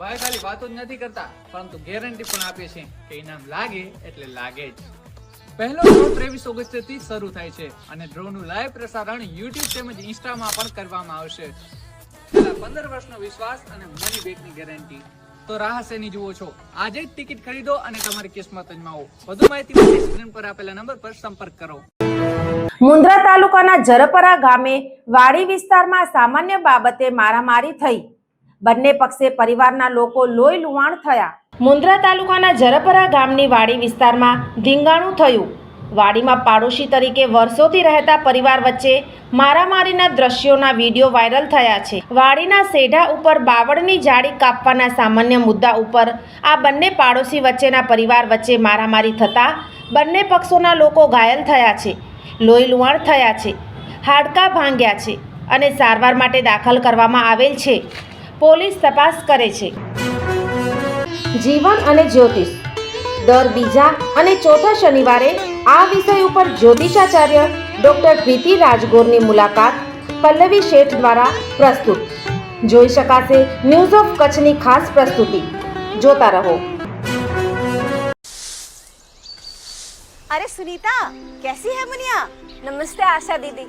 ભાઈ ખાલી વાતો જ નથી કરતા, પરંતુ ગેરંટી પણ આપે છે કે ઇનામ લાગે એટલે લાગે જ. પહેલો ડ્રો ત્રેવીસ ઓગસ્ટથી શરૂ થાય છે અને ડ્રોનું લાઈવ પ્રસારણ યુટ્યુબ તેમજ ઇન્સ્ટામાં પણ કરવામાં આવશે. પંદર વર્ષનો વિશ્વાસ અને મની બેકની ગેરંટી તો રાહ શેની જુઓ છો? આજે જ ટિકિટ ખરીદો અને તમારી કિસ્મત અજમાવો. વધુ માહિતી માટે સ્ક્રીન પર આપેલા નંબર પર સંપર્ક કરો. મુન્દ્રા તાલુકાના જરપરા ગામે વાડી વિસ્તારમાં સામાન્ય બાબતે મારામારી થઈ. બંને પક્ષે પરિવારના લોકો લોહી લુહાણ થયા. મુન્દ્રા તાલુકાના જરપરા ગામની વાડી વિસ્તારમાં ધીંગાણું થયું. વાડીમાં પાડોશી તરીકે વર્ષોથી રહેતા પરિવાર વચ્ચે મારામારીના દ્રશ્યોના વીડિયો વાયરલ થયા છે. વાડીના સેઢા ઉપર બાવળની જાળી કાપવાના સામાન્ય મુદ્દા ઉપર આ બંને પાડોશી વચ્ચેના પરિવાર વચ્ચે મારામારી થતાં બંને પક્ષોના લોકો ઘાયલ થયા છે. લોહી લુહાણ થયા છે. હાડકાં ભાંગ્યા છે અને સારવાર માટે દાખલ કરવામાં આવેલ છે. પોલીસ તપાસ કરે છે. જીવન અને જ્યોતિષ. દર બીજા અને ચોથા શનિવારે આ વિષય ઉપર જ્યોતિષાચાર્ય ડૉક્ટર પ્રીતિ રાજગોરની મુલાકાત પલ્લવી શેઠ દ્વારા પ્રસ્તુત. જોઈ શકાશે ન્યૂઝ ઓફ કચ્છની ખાસ પ્રસ્તુતિ. જોતા રહો. અરે સુનીતા કેસી હે મુનિયા? નમસ્તે આશા દીદી.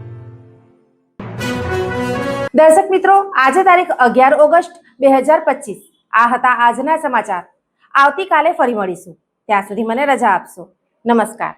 દર્શક મિત્રો, આજે તારીખ અગિયાર ઓગસ્ટ બે હજાર પચીસ. આ હતા આજના સમાચાર. આવતીકાલે ફરી મળીશું. ત્યાં સુધી મને રજા આપશો. નમસ્કાર.